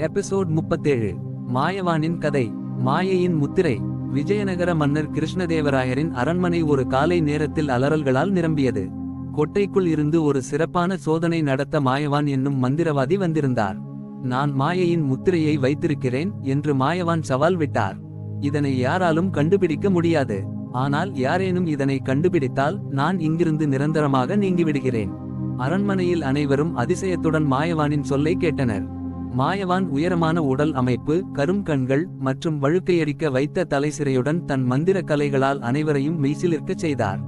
Episode முப்பத்தேழு. மாயவானின் கதை. மாயையின் முத்திரை. விஜயநகர மன்னர் கிருஷ்ணதேவராயரின் அரண்மனை ஒரு காலை நேரத்தில் அலறல்களால் நிரம்பியது. கொட்டைக்குள் இருந்து ஒரு சிறப்பான சோதனை நடத்த மாயவான் என்னும் மந்திரவாதி வந்திருந்தார். நான் மாயையின் முத்திரையை வைத்திருக்கிறேன் என்று மாயவான் சவால் விட்டார். இதனை யாராலும் கண்டுபிடிக்க முடியாது. ஆனால் யாரேனும் இதனை கண்டுபிடித்தால் நான் இங்கிருந்து நிரந்தரமாக நீங்கிவிடுகிறேன். அரண்மனையில் அனைவரும் அதிசயத்துடன் மாயவானின் சொல்லை கேட்டனர். மாயவான் உயரமான உடல் அமைப்பு கரும் கண்கள் மற்றும் வழுக்கையடிக்க வைத்த தலைசிறையுடன் தன் மந்திர கலைகளால் அனைவரையும் மெய்சிலிருக்கச் செய்தார்.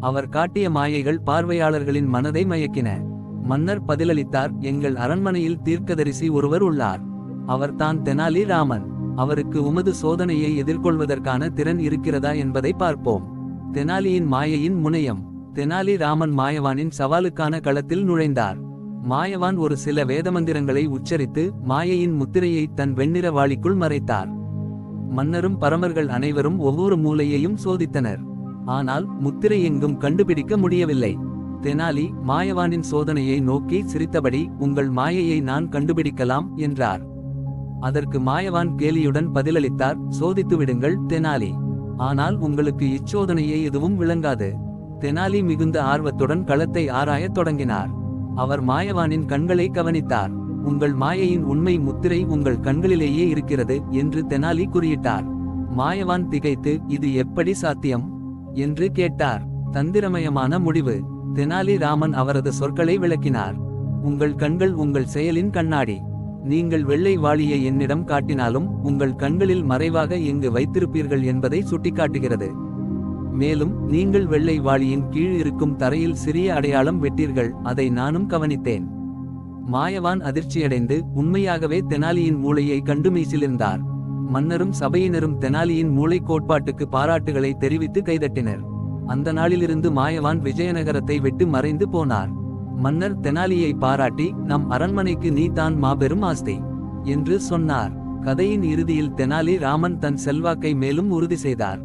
அவர் காட்டிய மாயைகள் பார்வையாளர்களின் மனதை மயக்கின. மன்னர் பதிலளித்தார் எங்கள் அரண்மனையில் தீர்க்கதரிசி ஒருவர் உள்ளார். அவர்தான் தெனாலி ராமன். அவருக்கு உமது சோதனையை எதிர்கொள்வதற்கான திறன் இருக்கிறதா என்பதை பார்ப்போம். தெனாலியின் மாயையின் முனையம். தெனாலி ராமன் மாயவானின் சவாலுக்கான களத்தில் நுழைந்தார். மாயவான் ஒரு சில வேதமந்திரங்களை உச்சரித்து மாயையின் முத்திரையை தன் வெண்ணிற வாளிக்குள் மறைத்தார். மன்னரும் பரமர்கள் அனைவரும் ஒவ்வொரு மூலையையும் சோதித்தனர். ஆனால் முத்திரை எங்கும் கண்டுபிடிக்க முடியவில்லை. தெனாலி மாயவானின் சோதனையை நோக்கி சிரித்தபடி உங்கள் மாயையை நான் கண்டுபிடிக்கலாம் என்றார். அதற்கு மாயவான் கேலியுடன் பதிலளித்தார் சோதித்து விடுங்கள் தெனாலி. ஆனால் உங்களுக்கு இச்சோதனையை எதுவும் விளங்காது. தெனாலி மிகுந்த ஆர்வத்துடன் களத்தை ஆராயத் தொடங்கினார். அவர் மாயவானின் கண்களை கவனித்தார். உங்கள் மாயையின் உண்மை முத்திரை உங்கள் கண்களிலேயே இருக்கிறது என்று தெனாலி குறியிட்டார். மாயவான் திகைத்து இது எப்படி சாத்தியம்? என்று கேட்டார். தந்திரமயமான முடிவு. தெனாலி ராமன் அவரது சொற்களை விளக்கினார். உங்கள் கண்கள் உங்கள் செயலின் கண்ணாடி. நீங்கள் வெள்ளை வாளியை என்னிடம் காட்டினாலும் உங்கள் கண்களில் மறைவாக எங்கு வைத்திருப்பீர்கள் என்பதை சுட்டிக்காட்டுகிறது. மேலும் நீங்கள் வெள்ளை வாளியின் கீழ் இருக்கும் தரையில் சிறிய அடையாளம் வெட்டீர்கள் அதை நானும் கவனித்தேன். மாயவான் அதிர்ச்சியடைந்து உண்மையாகவே தெனாலியின் மூளையை கண்டு மீசிலிருந்தார் மன்னரும் சபையினரும் தெனாலியின் மூளை கோட்பாட்டுக்கு பாராட்டுகளை தெரிவித்து கைதட்டினர். அந்த நாளிலிருந்து மாயவான் விஜயநகரத்தை விட்டு மறைந்து போனார். மன்னர் தெனாலியை பாராட்டி நம் அரண்மனைக்கு நீ தான் மாபெரும் ஆஸ்தி என்று சொன்னார். கதையின் இறுதியில் தெனாலி ராமன் தன் செல்வாக்கை மேலும் உறுதி செய்தார்.